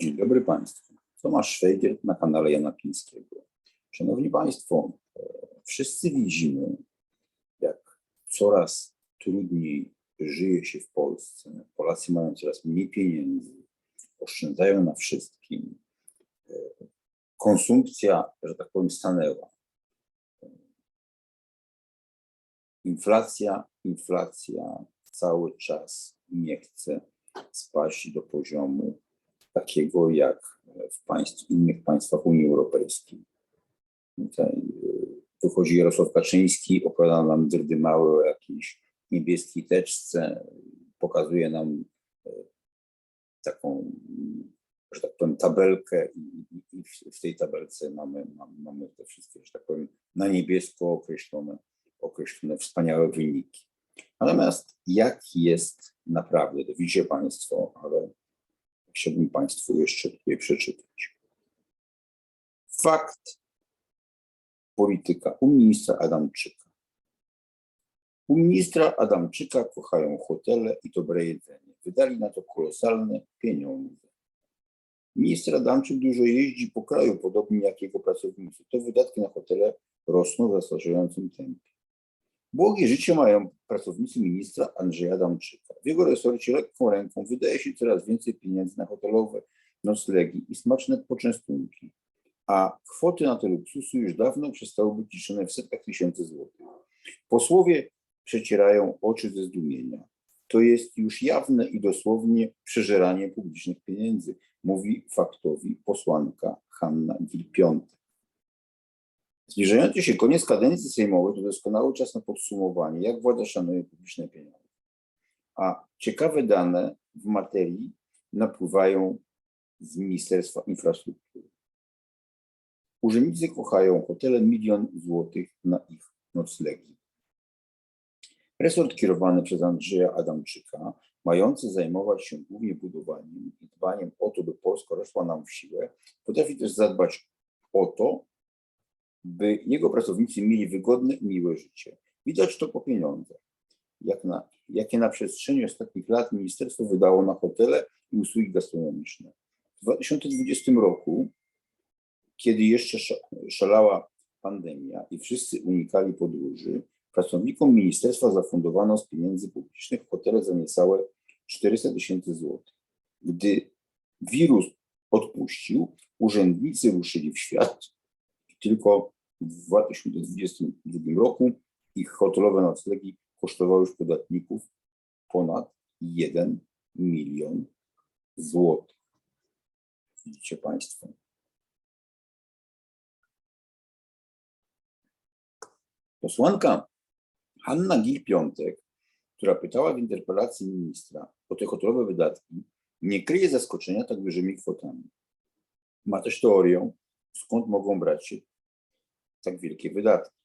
Dzień dobry Państwu. Tomasz Szwejgiel na kanale Jana Pińskiego. Szanowni Państwo, wszyscy widzimy, jak coraz trudniej żyje się w Polsce. Polacy mają coraz mniej pieniędzy, oszczędzają na wszystkim. Konsumpcja, że tak powiem, stanęła. Inflacja, inflacja cały czas nie chce spaść do poziomu takiego jak w państw, innych państwach Unii Europejskiej. Tutaj y, wychodzi Jarosław Kaczyński, opowiada nam drdy małe o jakiejś niebieskiej teczce, pokazuje nam y, taką, że tak powiem, tabelkę i, w- tej tabelce mamy, mamy, mamy te wszystkie, że tak powiem, na niebiesko określone, określone wspaniałe wyniki. Natomiast jak jest naprawdę, to widzicie Państwo, ale chciałbym Państwu jeszcze tutaj przeczytać. Fakt polityka u ministra Adamczyka. U ministra Adamczyka kochają hotele i dobre jedzenie. Wydali na to kolosalne pieniądze. Minister Adamczyk dużo jeździ po kraju, podobnie jak jego pracownicy. To wydatki na hotele rosną w zastraszającym tempie. Błogie życie mają pracownicy ministra Andrzeja Adamczyka. W jego resorcie lekką ręką wydaje się coraz więcej pieniędzy na hotelowe noclegi i smaczne poczęstunki, a kwoty na te luksusy już dawno przestały być liczone w setkach tysięcy złotych. Posłowie przecierają oczy ze zdumienia. To jest już jawne i dosłownie przeżeranie publicznych pieniędzy, mówi faktowi posłanka Hanna Gil-Piątek. Zbliżający się koniec kadencji sejmowej to doskonały czas na podsumowanie, jak władza szanuje publiczne pieniądze. A ciekawe dane w materii napływają z Ministerstwa Infrastruktury. Urzędnicy kochają hotele milion złotych na ich noclegi. Resort kierowany przez Andrzeja Adamczyka, mający zajmować się głównie budowaniem i dbaniem o to, by Polska rosła nam w siłę, potrafi też zadbać o to, by jego pracownicy mieli wygodne i miłe życie. Widać to po pieniądzach, jak na, jakie na przestrzeni ostatnich lat ministerstwo wydało na hotele i usługi gastronomiczne. W 2020 roku, kiedy jeszcze sza- szalała pandemia i wszyscy unikali podróży, pracownikom ministerstwa zafundowano z pieniędzy publicznych hotele za niecałe 400 tysięcy złotych. Gdy wirus odpuścił, urzędnicy ruszyli w świat tylko w 2022 roku ich hotelowe noclegi kosztowały już podatników ponad 1 milion złotych. Widzicie Państwo. Posłanka Hanna Gil-Piątek, która pytała w interpelacji ministra o te hotelowe wydatki, nie kryje zaskoczenia tak dużymi kwotami. Ma też teorię, skąd mogą brać się tak wielkie wydatki.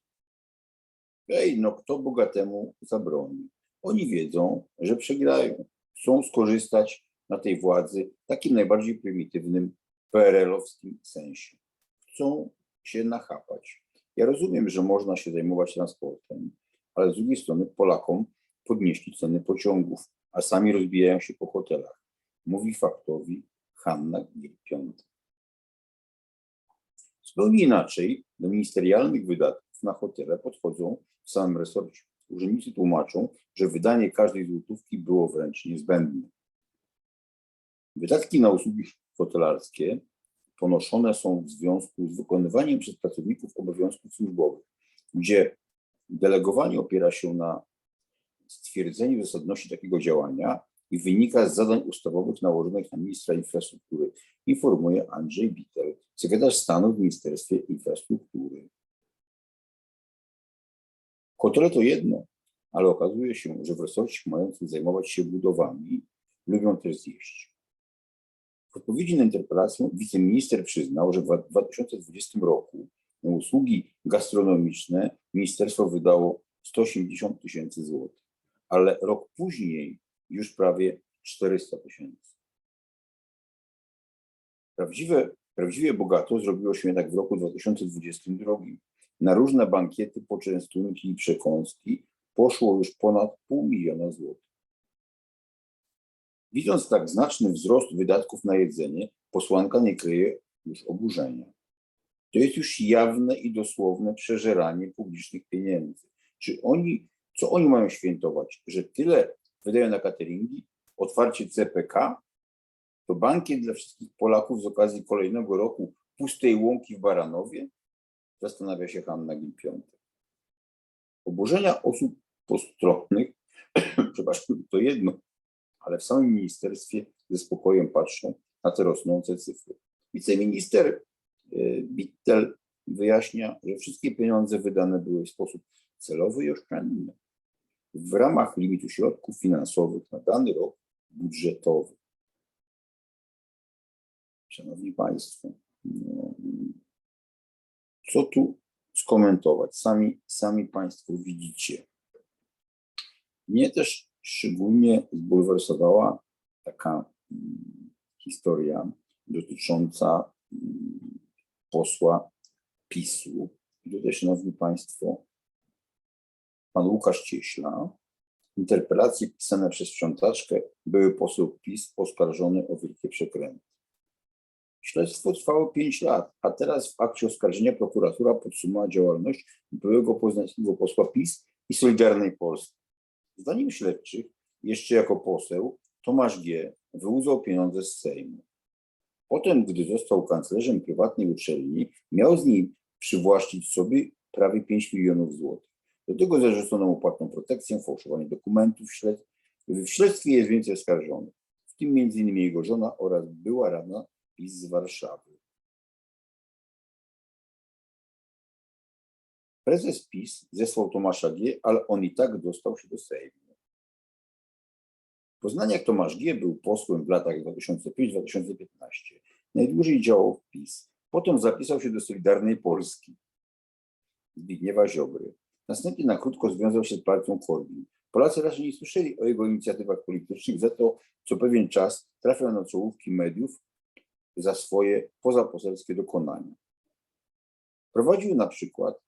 Ej, no kto bogatemu zabroni? Oni wiedzą, że przegrają. Chcą skorzystać na tej władzy w takim najbardziej prymitywnym PRL-owskim sensie. Chcą się nachapać. Ja rozumiem, że można się zajmować transportem, ale z drugiej strony Polakom podnieśli ceny pociągów, a sami rozbijają się po hotelach. Mówi faktowi Hanna Gil-Piątek. Zupełnie inaczej do ministerialnych wydatków na hotele podchodzą w samym resorcie. Urzędnicy tłumaczą, że wydanie każdej złotówki było wręcz niezbędne. Wydatki na usługi hotelarskie ponoszone są w związku z wykonywaniem przez pracowników obowiązków służbowych, gdzie delegowanie opiera się na stwierdzeniu zasadności takiego działania i wynika z zadań ustawowych nałożonych na ministra infrastruktury, informuje Andrzej Bittel, sekretarz stanu w Ministerstwie Infrastruktury. Hotele to jedno, ale okazuje się, że w resorcie mającym zajmować się budowami lubią też zjeść. W odpowiedzi na interpelację wiceminister przyznał, że w 2020 roku na usługi gastronomiczne ministerstwo wydało 180 tysięcy złotych, ale rok później już prawie 400 tysięcy. Prawdziwe, prawdziwie bogato zrobiło się jednak w roku 2022. Na różne bankiety, poczęstunki i przekąski poszło już ponad pół miliona złotych. Widząc tak znaczny wzrost wydatków na jedzenie, posłanka nie kryje już oburzenia. To jest już jawne i dosłowne przeżeranie publicznych pieniędzy. Czy oni, co oni mają świętować? Że tyle wydają na cateringi, otwarcie CPK, to bankiet dla wszystkich Polaków z okazji kolejnego roku pustej łąki w Baranowie? Zastanawia się Hanna Gimpiątek. Oburzenia osób postronnych, przepraszam, to jedno, ale w samym ministerstwie ze spokojem patrzą na te rosnące cyfry. Wiceminister y, Bittel wyjaśnia, że wszystkie pieniądze wydane były w sposób celowy i oszczędny w ramach limitu środków finansowych na dany rok budżetowy. Szanowni Państwo, no, co tu skomentować? Sami, sami Państwo widzicie. Mnie też szczególnie zbulwersowała taka mm, historia dotycząca mm, posła PiSu. Tutaj, Szanowni Państwo, pan Łukasz Cieśla, interpelacje pisane przez sprzątaczkę były poseł PiS oskarżony o wielkie przekręty. Śledztwo trwało 5 lat, a teraz w akcie oskarżenia prokuratura podsumowała działalność byłego poznańskiego posła PiS i Solidarnej Polski. Zdaniem śledczych, jeszcze jako poseł, Tomasz G. wyłudzał pieniądze z Sejmu. Potem, gdy został kanclerzem prywatnej uczelni, miał z niej przywłaszczyć sobie prawie 5 milionów złotych. Do tego zarzucono mu płatną protekcję, fałszowanie dokumentów. Śled... W śledztwie jest więcej oskarżonych, w tym m.in. jego żona oraz była radna PiS z Warszawy. Prezes PiS zesłał Tomasza G., ale on i tak dostał się do Sejmu. Poznaniak Tomasz G. był posłem w latach 2005-2015. Najdłużej działał w PiS. Potem zapisał się do Solidarnej Polski Zbigniewa Ziobry. Następnie na krótko związał się z partią Korwin. Polacy raczej nie słyszeli o jego inicjatywach politycznych, za to co pewien czas trafiał na czołówki mediów za swoje pozaposelskie dokonania. Prowadził na przykład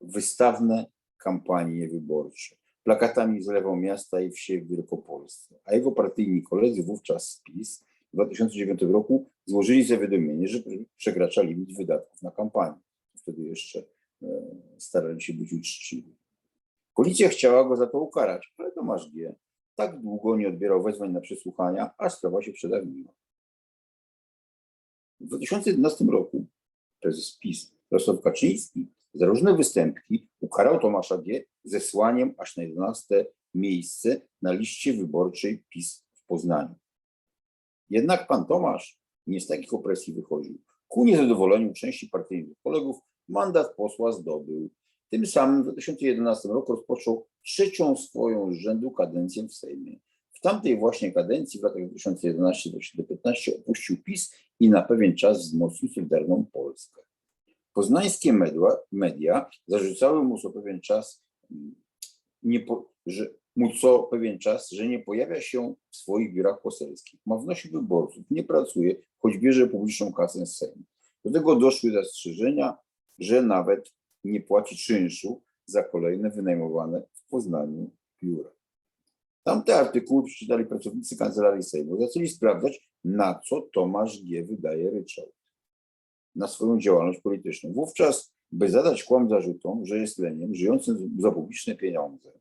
wystawne kampanie wyborcze. Plakatami zlewał miasta i wsie w Wielkopolsce, a jego partyjni koledzy wówczas z PiS w 2009 roku złożyli zawiadomienie, że przekracza limit wydatków na kampanię. Wtedy jeszcze starali się być uczciwi. Policja chciała go za to ukarać, ale Tomasz G. tak długo nie odbierał wezwań na przesłuchania, aż sprawa się przedawniła. W 2011 roku prezes PiS Jarosław Kaczyński za różne występki ukarał Tomasza G. zesłaniem aż na 11 miejsce na liście wyborczej PiS w Poznaniu. Jednak pan Tomasz nie z takich opresji wychodził. Ku niezadowoleniu części partyjnych kolegów mandat posła zdobył. Tym samym w 2011 roku rozpoczął trzecią swoją z rzędu kadencję w Sejmie. W tamtej właśnie kadencji w latach 2011-2015 opuścił PiS i na pewien czas wzmocnił Solidarną Polskę. Poznańskie media, media zarzucały mu co pewien czas, mm, po, że, mu co pewien czas, że nie pojawia się w swoich biurach poselskich, ma w nosie wyborców, nie pracuje, choć bierze publiczną kasę z Sejmu. Do tego doszły zastrzeżenia, że nawet nie płaci czynszu za kolejne wynajmowane w Poznaniu biura. Tamte artykuły przeczytali pracownicy Kancelarii Sejmu. Zaczęli sprawdzać, na co Tomasz G. wydaje ryczałt. Na swoją działalność polityczną. Wówczas, by zadać kłam zarzutom, że jest leniem, żyjącym za publiczne pieniądze.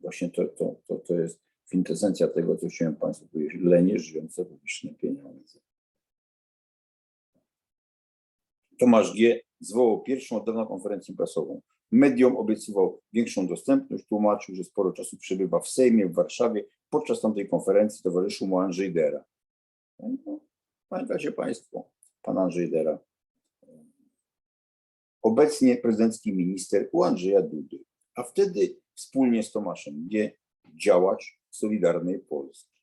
Właśnie to, to, to, to jest kwintesencja tego, co chciałem Państwu powiedzieć. Lenie żyjące publiczne pieniądze. Tomasz G. zwołał pierwszą od dawna konferencję prasową. Mediom obiecywał większą dostępność, tłumaczył, że sporo czasu przebywa w Sejmie, w Warszawie. Podczas tamtej konferencji towarzyszył mu Andrzej Dera. No, pamiętacie Państwo, pan Andrzej Dera. Obecnie prezydencki minister u Andrzeja Dudy, a wtedy wspólnie z Tomaszem G. działacz Solidarnej Polski.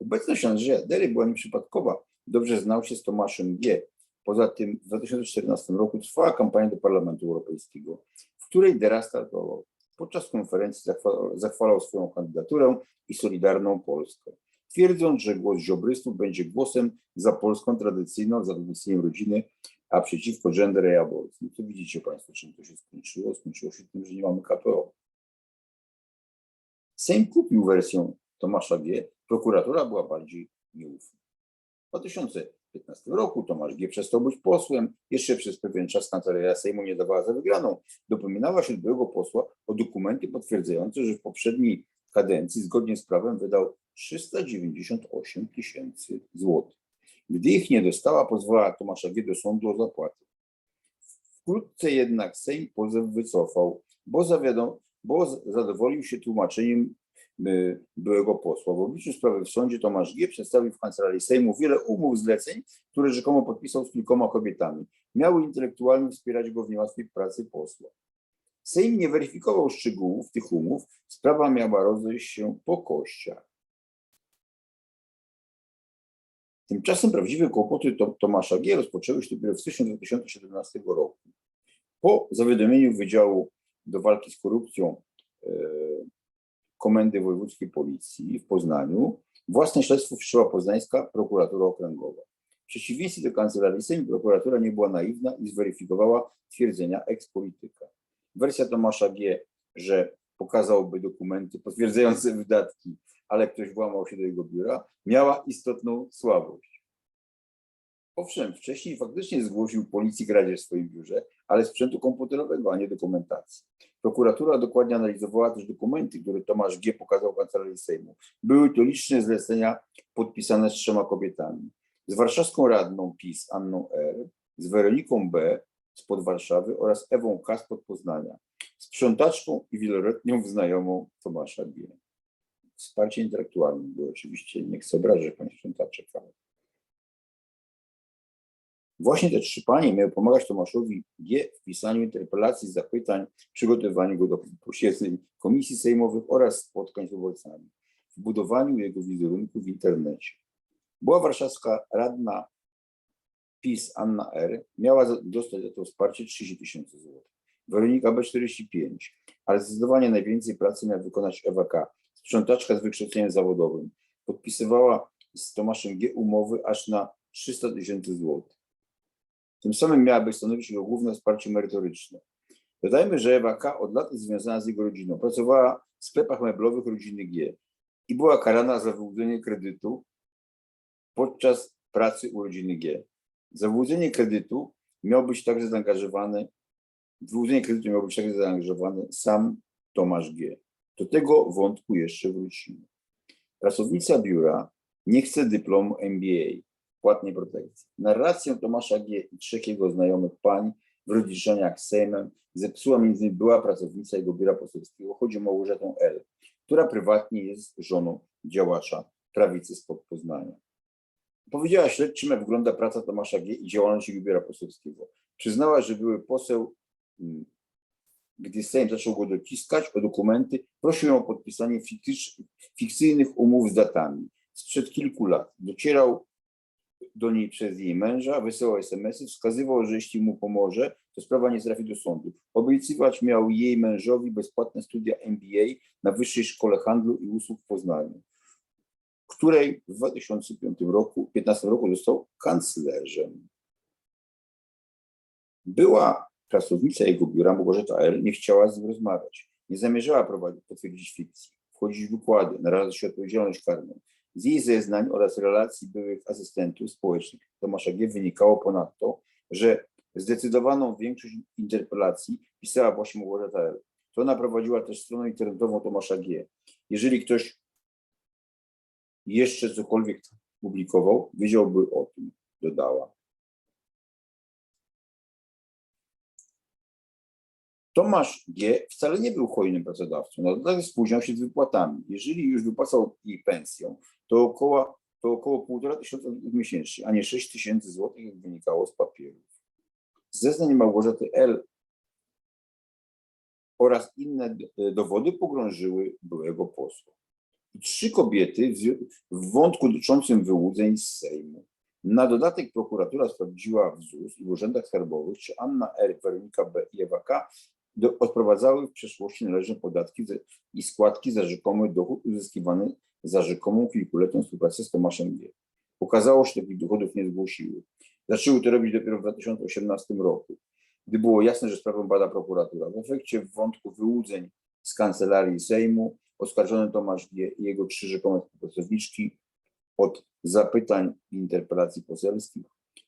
Obecność Andrzeja Dery była nieprzypadkowa. Dobrze znał się z Tomaszem G. Poza tym w 2014 roku trwała kampania do Parlamentu Europejskiego, w której startował. Podczas konferencji zachwalał, swoją kandydaturę i Solidarną Polskę, twierdząc, że głos ziobrystów będzie głosem za Polską tradycyjną, za tradycyjną rodziny, a przeciwko gender i aborcji. No to widzicie Państwo, czym to się skończyło. Skończyło się tym, że nie mamy KPO. Sejm kupił wersję Tomasza G. Prokuratura była bardziej nieufna. W 2015 roku Tomasz G. przestał być posłem. Jeszcze przez pewien czas kancelaria Sejmu nie dawała za wygraną. Dopominała się byłego posła o dokumenty potwierdzające, że w poprzedniej kadencji zgodnie z prawem wydał 398 tysięcy złotych. Gdy ich nie dostała, pozwała Tomasza G. do sądu o zapłatę. Wkrótce jednak Sejm pozew wycofał, bo, zawiadom, bo zadowolił się tłumaczeniem byłego posła. W obliczu sprawy w sądzie Tomasz G. przedstawił w kancelarii Sejmu wiele umów zleceń, które rzekomo podpisał z kilkoma kobietami. Miały intelektualnie wspierać go w niełatwej pracy posła. Sejm nie weryfikował szczegółów tych umów, sprawa miała rozejść się po kościach. Tymczasem prawdziwe kłopoty To- Tomasza G. rozpoczęły się dopiero w styczniu 2017 roku. Po zawiadomieniu Wydziału do Walki z Korupcją e, Komendy Wojewódzkiej Policji w Poznaniu własne śledztwo wszczęła poznańska prokuratura okręgowa. W przeciwieństwie do kancelarii Sejmu prokuratura nie była naiwna i zweryfikowała twierdzenia ekspolityka. Wersja Tomasza G., że pokazałby dokumenty potwierdzające wydatki, ale ktoś włamał się do jego biura, miała istotną słabość. Owszem, wcześniej faktycznie zgłosił policji kradzież w swoim biurze, ale sprzętu komputerowego, a nie dokumentacji. Prokuratura dokładnie analizowała też dokumenty, które Tomasz G. pokazał kancelarii Sejmu. Były to liczne zlecenia podpisane z trzema kobietami. Z warszawską radną PiS Anną R., z Weroniką B. spod Warszawy oraz Ewą K. spod Poznania, sprzątaczką i wieloletnią znajomą Tomasza G. Wsparcie intelektualne było oczywiście, nie chcę obrażać pani sprzątaczek, ale Właśnie te trzy panie miały pomagać Tomaszowi G. w pisaniu interpelacji, zapytań, przygotowywaniu go do posiedzeń komisji sejmowych oraz spotkań z wyborcami, w budowaniu jego wizerunku w internecie. Była warszawska radna PiS Anna R. miała dostać za to wsparcie 30 tysięcy złotych. Weronika B. 45, ale zdecydowanie najwięcej pracy miała wykonać Ewa K. Sprzątaczka z wykształceniem zawodowym. Podpisywała z Tomaszem G. umowy aż na 300 tysięcy złotych. Tym samym miałaby stanowić jego główne wsparcie merytoryczne. Dodajmy, że Ewa K. od lat jest związana z jego rodziną. Pracowała w sklepach meblowych rodziny G. i była karana za wyłudzenie kredytu podczas pracy u rodziny G. Za wyłudzenie kredytu miał być także zaangażowany, w wyłudzenie kredytu miał być także zaangażowany sam Tomasz G. Do tego wątku jeszcze wrócimy. Pracownica biura nie chce dyplomu MBA, płatnej protekcji. Narrację Tomasza G. i trzech jego znajomych pań w rozliczeniach z Sejmem zepsuła między innymi była pracownica jego biura poselskiego, chodzi o Małgorzatę L., która prywatnie jest żoną działacza prawicy spod Poznania. Powiedziała śledczym, jak wygląda praca Tomasza G. i działalność jego biura poselskiego. Przyznała, że były poseł, mm, gdy Sejm zaczął go dociskać o dokumenty, prosił ją o podpisanie fikcyjnych umów z datami sprzed kilku lat. Docierał do niej przez jej męża, wysyłał SMS-y, wskazywał, że jeśli mu pomoże, to sprawa nie trafi do sądu. Obiecywać miał jej mężowi bezpłatne studia MBA na Wyższej Szkole Handlu i Usług w Poznaniu, której w 2005 roku, 15 roku został kanclerzem. Była pracownica jego biura, Małgorzata L., nie chciała z nim rozmawiać. Nie zamierzała prowadzić, potwierdzić fikcji, wchodzić w wykłady, narażać się odpowiedzialność karną. Z jej zeznań oraz relacji byłych asystentów społecznych Tomasza G. wynikało ponadto, że zdecydowaną większość interpelacji pisała właśnie Małgorzata L. To ona prowadziła też stronę internetową Tomasza G. Jeżeli ktoś jeszcze cokolwiek publikował, wiedziałby o tym, dodała. Tomasz G. wcale nie był hojnym pracodawcą, na dodatek spóźniał się z wypłatami. Jeżeli już wypłacał jej pensję, to około, to około półtora tysiąca miesięcznie, a nie 6 tysięcy złotych, jak wynikało z papierów. Zeznań Małgorzaty L. oraz inne d- dowody pogrążyły byłego posła. I trzy kobiety w, wątku dotyczącym wyłudzeń z Sejmu. Na dodatek prokuratura sprawdziła w ZUS i w urzędach skarbowych, czy Anna R., Weronika B. i Ewa K. Do, odprowadzały w przeszłości należne podatki i składki za rzekomy dochód uzyskiwany za rzekomą kilkuletnią współpracę z Tomaszem G. Okazało się, że takich dochodów nie zgłosiły. Zaczęły to robić dopiero w 2018 roku, gdy było jasne, że sprawę bada prokuratura. W efekcie w wątku wyłudzeń z kancelarii Sejmu oskarżony Tomasz G. i jego trzy rzekome współpracowniczki od zapytań i interpelacji poselskich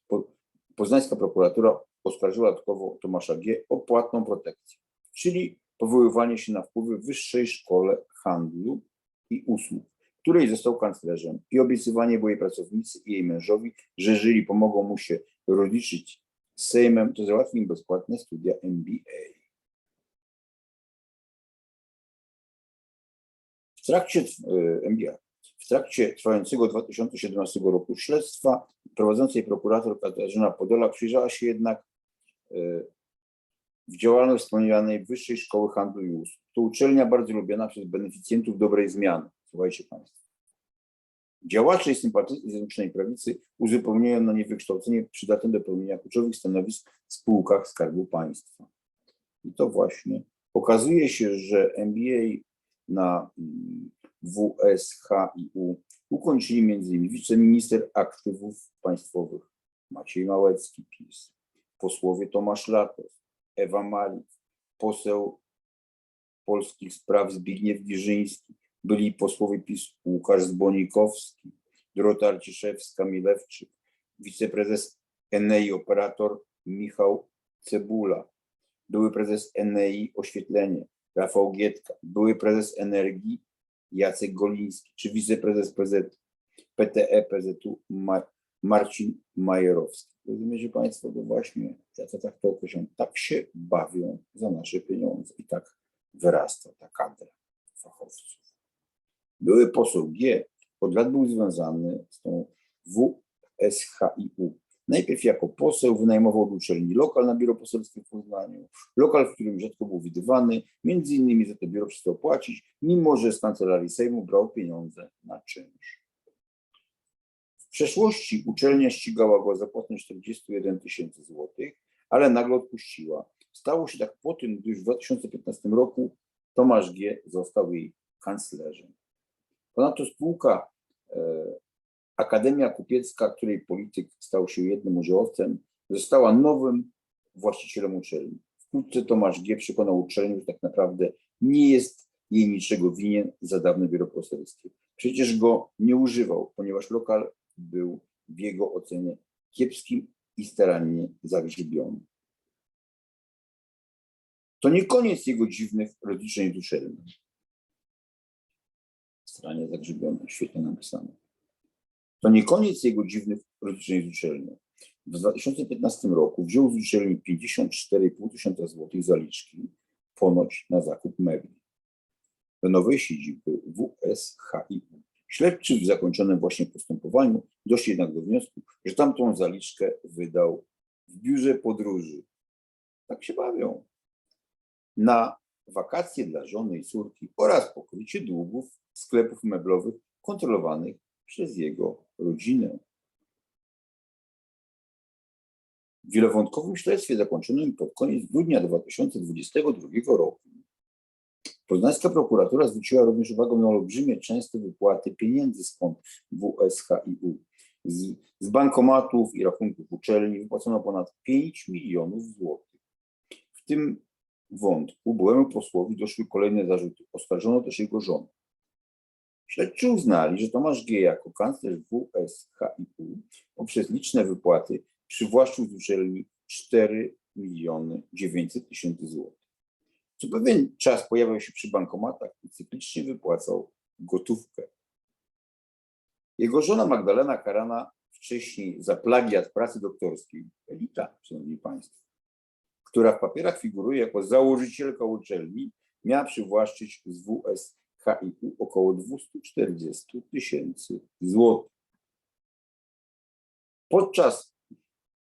po, poznańska prokuratura oskarżyła dodatkowo Tomasza G. o płatną protekcję, czyli powoływanie się na wpływy w Wyższej Szkole Handlu i Usług, której został kanclerzem i obiecywanie byłej pracownicy i jej mężowi, że jeżeli pomogą mu się rozliczyć z Sejmem, to załatwi im bezpłatne studia MBA. W trakcie e, MBA, w trakcie trwającego 2017 roku śledztwa prowadzącej prokurator Katarzyna Podola przyjrzała się jednak e, w działalność wspomnianej Wyższej Szkoły Handlu i Usług. To uczelnia bardzo lubiana przez beneficjentów dobrej zmiany. Słuchajcie Państwo. Działacze Zjednoczonej Prawicy uzupełniają na nie wykształcenie przydatne do pełnienia kluczowych stanowisk w spółkach Skarbu Państwa. I to właśnie okazuje się, że MBA na mm, WSHIU ukończyli m.in. wiceminister aktywów państwowych Maciej Małecki, PiS, posłowie Tomasz Latos, Ewa Malik, poseł polskich spraw Zbigniew Giżyński, byli posłowie PiS Łukasz Zbonikowski, Dorota Arciszewska-Milewczyk, wiceprezes Enei operator Michał Cebula, były prezes Enei Oświetlenie Rafał Gietka, były prezes Energii Jacek Goliński, czy wiceprezes PZ, PTE PZU Ma, Marcin Majerowski. Rozumiecie Państwo, to właśnie, ja to tak to określam, tak się bawią za nasze pieniądze i tak wyrasta ta kadra fachowców. Były poseł G od lat był związany z tą WSHIU. Najpierw jako poseł wynajmował od uczelni lokal na biuro poselskie w Poznaniu, lokal, w którym rzadko był widywany, między innymi za to biuro przestał płacić, mimo że z kancelarii Sejmu brał pieniądze na czynsz. W przeszłości uczelnia ścigała go za płatność 41 tysięcy złotych, ale nagle odpuściła. Stało się tak po tym, gdy już w 2015 roku Tomasz G. został jej kanclerzem. Ponadto spółka e, Akademia Kupiecka, której polityk stał się jednym udziałowcem, została nowym właścicielem uczelni. Wkrótce Tomasz G. przekonał uczelnię, że tak naprawdę nie jest jej niczego winien za dawne biuro poselskie. Przecież go nie używał, ponieważ lokal był w jego ocenie kiepskim i starannie zagrzybiony. To nie koniec jego dziwnych rozliczeń z uczelni. Staranie zagrzybione, świetnie napisane. To nie koniec jego dziwnych rozliczeń z uczelnią. W 2015 roku wziął z uczelni 54,5 tysiąca złotych zaliczki, ponoć na zakup mebli. Do nowej siedziby WSHIU. Śledczy w zakończonym właśnie postępowaniu doszli jednak do wniosku, że tamtą zaliczkę wydał w biurze podróży. Tak się bawią. Na wakacje dla żony i córki oraz pokrycie długów sklepów meblowych kontrolowanych przez jego rodzinę. W wielowątkowym śledztwie zakończonym pod koniec grudnia 2022 roku poznańska prokuratura zwróciła również uwagę na olbrzymie częste wypłaty pieniędzy z kont WSHIU. Z, z bankomatów i rachunków uczelni wypłacono ponad 5 milionów złotych. W tym wątku byłemu posłowi doszły kolejne zarzuty. Oskarżono też jego żonę. Śledczy uznali, że Tomasz G. jako kanclerz WSHIU poprzez liczne wypłaty przywłaszczył z uczelni 4 miliony 900 tysięcy złotych. Co pewien czas pojawiał się przy bankomatach i cyklicznie wypłacał gotówkę. Jego żona Magdalena karana wcześniej za plagiat pracy doktorskiej, elita, szanowni państwo, która w papierach figuruje jako założycielka uczelni, miała przywłaszczyć z WSHIU około 240 tysięcy złotych. Podczas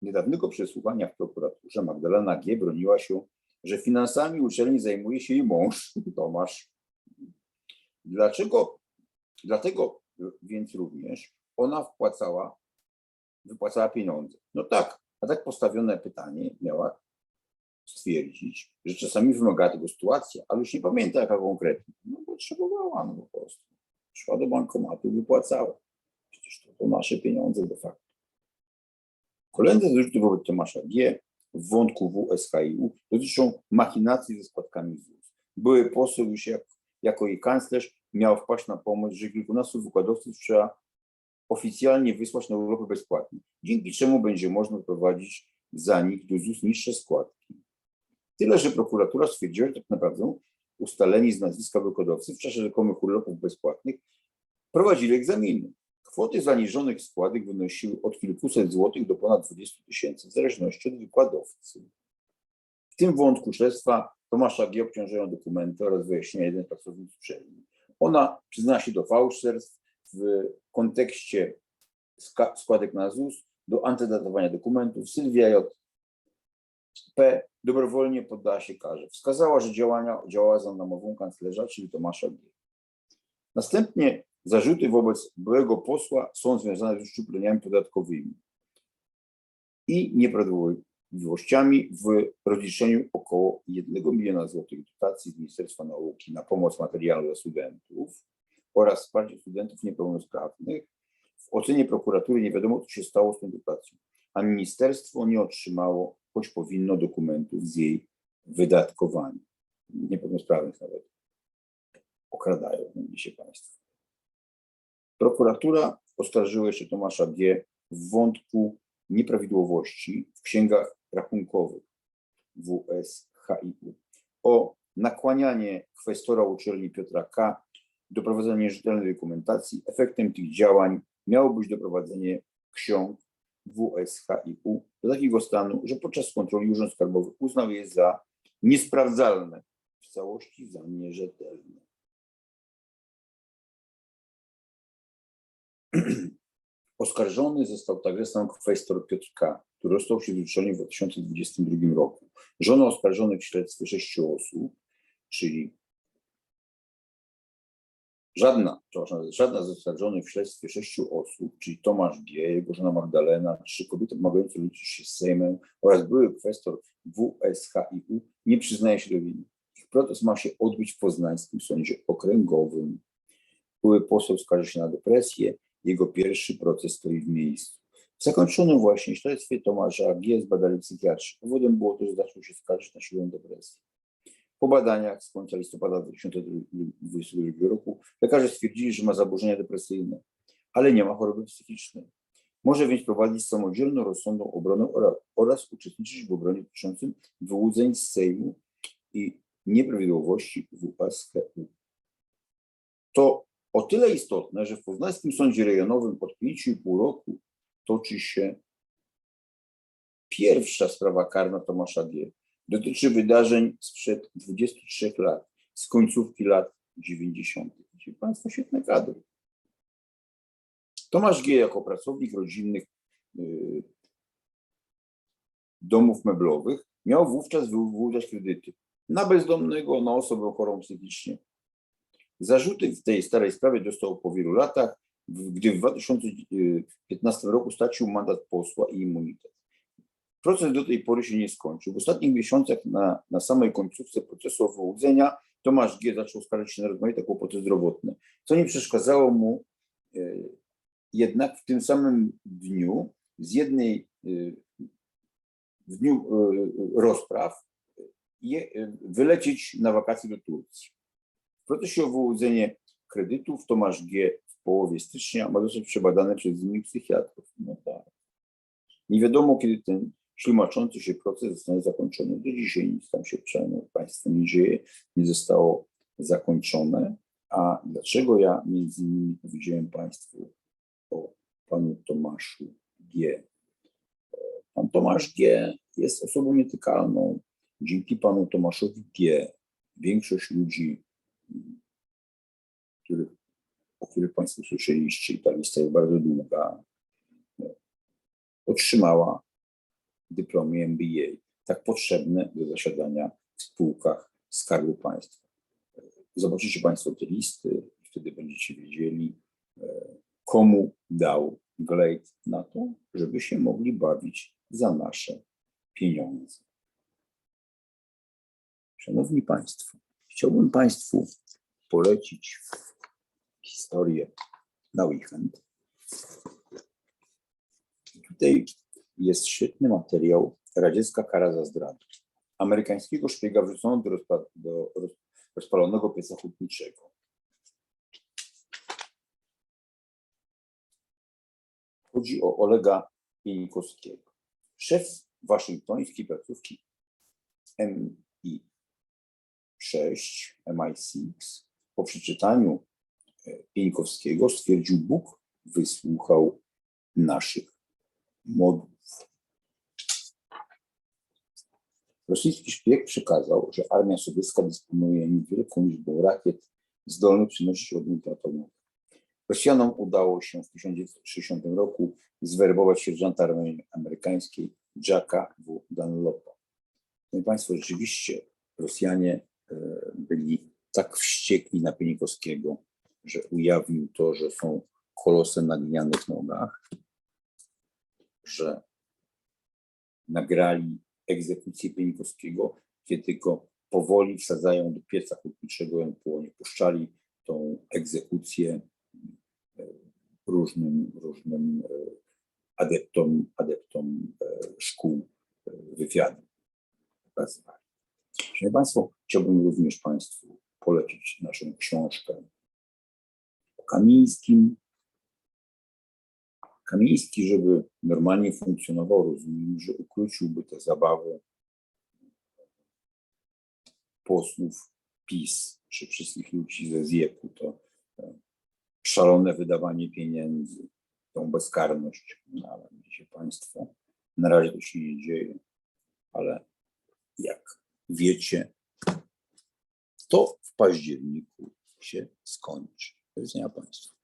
niedawnego przesłuchania w prokuraturze Magdalena G. broniła się, że finansami uczelni zajmuje się jej mąż, Tomasz. Dlaczego? Dlatego więc również ona wpłacała, wypłacała pieniądze. No tak, a tak postawione pytanie miała stwierdzić, że czasami wymagała tego sytuacja, ale już nie pamięta jaka konkretnie. No potrzebowała, no po prostu. Szła do bankomatu i wypłacała. Przecież to, to nasze pieniądze de facto. Kolejne zarzuty wobec Tomasza G. w wątku WSHIU dotyczą machinacji ze składkami ZUS. Były poseł już jak, jako jej kanclerz miał wpaść na pomoc, że kilkunastu wykładowców trzeba oficjalnie wysłać na Europę bezpłatnie, dzięki czemu będzie można prowadzić za nich do ZUS niższe składki. Tyle, że prokuratura stwierdziła, że tak naprawdę ustaleni z nazwiska wykładowcy w czasie rzekomych urlopów bezpłatnych prowadzili egzaminy. Kwoty zaniżonych składek wynosiły od kilkuset złotych do ponad 20 tysięcy, w zależności od wykładowcy. W tym wątku śledztwa Tomasza G. obciążają dokumenty oraz wyjaśnienia jeden z pracowników uczelni. Ona przyzna się do fałszerstw w kontekście składek na ZUS, do antydatowania dokumentów. Sylwia J. P. dobrowolnie poddała się karze. Wskazała, że działania działała za namową kanclerza, czyli Tomasza G. Następnie zarzuty wobec byłego posła są związane z uszczupleniami podatkowymi i nieprawidłowościami w rozliczeniu około 1 miliona złotych dotacji z Ministerstwa Nauki na pomoc materialną dla studentów oraz wsparcie studentów niepełnosprawnych. W ocenie prokuratury nie wiadomo, co się stało z tą dotacją, a ministerstwo nie otrzymało, choć powinno, dokumentów z jej wydatkowania. Niepełnosprawnych nawet okradają, się Państwo. Prokuratura oskarżyła jeszcze Tomasza G. w wątku nieprawidłowości w księgach rachunkowych WSHIU o nakłanianie kwestora uczelni Piotra K. do prowadzenia nierzetelnej dokumentacji. Efektem tych działań miało być doprowadzenie ksiąg WSHIU do takiego stanu, że podczas kontroli Urząd Skarbowy uznał je za niesprawdzalne, w całości za nierzetelne. Oskarżony został także sam kwestor Piotr K., który rozstał się z uczelni w 2022 roku. Żona oskarżonych w śledztwie sześciu osób, czyli żadna, przepraszam, żadna z oskarżonych w śledztwie sześciu osób, czyli Tomasz G., jego żona Magdalena, trzy kobiety pomagające liczyć się z Sejmem oraz były kwestor WSHIU, nie przyznaje się do winy. Ich proces ma się odbyć w poznańskim sądzie okręgowym. Były poseł skarży się na depresję, jego pierwszy proces stoi w miejscu. W zakończonym właśnie śledztwie Tomasza G. zbadali psychiatrzy. Powodem było to, że zaczął się skarżyć na siłę depresji. Po badaniach z końca listopada 2022 roku lekarze stwierdzili, że ma zaburzenia depresyjne, ale nie ma choroby psychicznej. Może więc prowadzić samodzielną, rozsądną obronę oraz, uczestniczyć w obronie dotyczącym wyłudzeń z Sejmu i nieprawidłowości WSHU. To o tyle istotne, że w Poznańskim Sądzie Rejonowym od 5,5 roku toczy się pierwsza sprawa karna Tomasza G. Dotyczy wydarzeń sprzed 23 lat, z końcówki lat 90. Widzicie Państwo świetne kadry. Tomasz G. jako pracownik rodzinnych y, domów meblowych miał wówczas wyłudzać kredyty na bezdomnego, na osobę chorą psychicznie. Zarzuty w tej starej sprawie dostał po wielu latach, gdy w 2015 roku stracił mandat posła i immunitet. Proces do tej pory się nie skończył. W ostatnich miesiącach na, na samej końcówce procesu wyłudzenia Tomasz G. zaczął skarżyć się na rozmaite kłopoty zdrowotne, co nie przeszkadzało mu e, jednak w tym samym dniu z jednej e, w dniu e, rozpraw je, wylecieć na wakacje do Turcji. W procesie o wyłudzenie kredytów Tomasz G. w połowie stycznia ma zostać przebadany przez innych psychiatrów. No tak. Nie wiadomo, kiedy ten ślimaczący się proces zostanie zakończony. Do dzisiaj nic tam się przynajmniej Państwu nie dzieje, nie zostało zakończone. A dlaczego ja między innymi powiedziałem Państwu o panu Tomaszu G. Pan Tomasz G. jest osobą nietykalną. Dzięki panu Tomaszowi G. większość ludzi, których, o których Państwo słyszeliście, i ta lista jest bardzo długa, otrzymała dyplomy MBA, tak potrzebne do zasiadania w spółkach Skarbu Państwa. Zobaczycie Państwo te listy i wtedy będziecie wiedzieli, e, komu dał Glade na to, żeby się mogli bawić za nasze pieniądze. Szanowni Państwo, chciałbym Państwu polecić historię na weekend. Tutaj jest świetny materiał Radziecka kara za zdradę. Amerykańskiego szpiega wrzucono do, rozpa- do roz- rozpalonego pieca hutniczego. Chodzi o Olega Pienikowskiego. Szef waszyngtońskiej placówki MI6, MI6 po przeczytaniu e, Pienikowskiego stwierdził, Bóg wysłuchał naszych modłów. Rosyjski szpieg przekazał, że armia sowiecka dysponuje niewielką liczbą rakiet zdolnych przynosić ładunki atomowe. Rosjanom udało się w 1960 roku zwerbować sierżanta armii amerykańskiej Jacka W. Dunlopa. Szanowni Państwo, rzeczywiście Rosjanie e, byli tak wściekli na Pienikowskiego, że ujawnił to, że są kolosem na glinianych nogach, że nagrali egzekucję Pienikowskiego, gdzie tylko powoli wsadzają do pieca hutniczego, on płonie, puszczali tą egzekucję e, różnym, różnym e, adeptom, adeptom e, szkół wywiadu. Szanowni Państwo, chciałbym również Państwu polecić naszą książkę o Kamińskim. Kamiński, żeby normalnie funkcjonował, rozumiem, że ukróciłby te zabawy posłów PiS, czy wszystkich ludzi ze ZIEP-u, to e, szalone wydawanie pieniędzy, tą bezkarność, no, ale widzicie Państwo, na razie to się nie dzieje, ale jak wiecie, to w październiku się skończy. Do widzenia Państwu.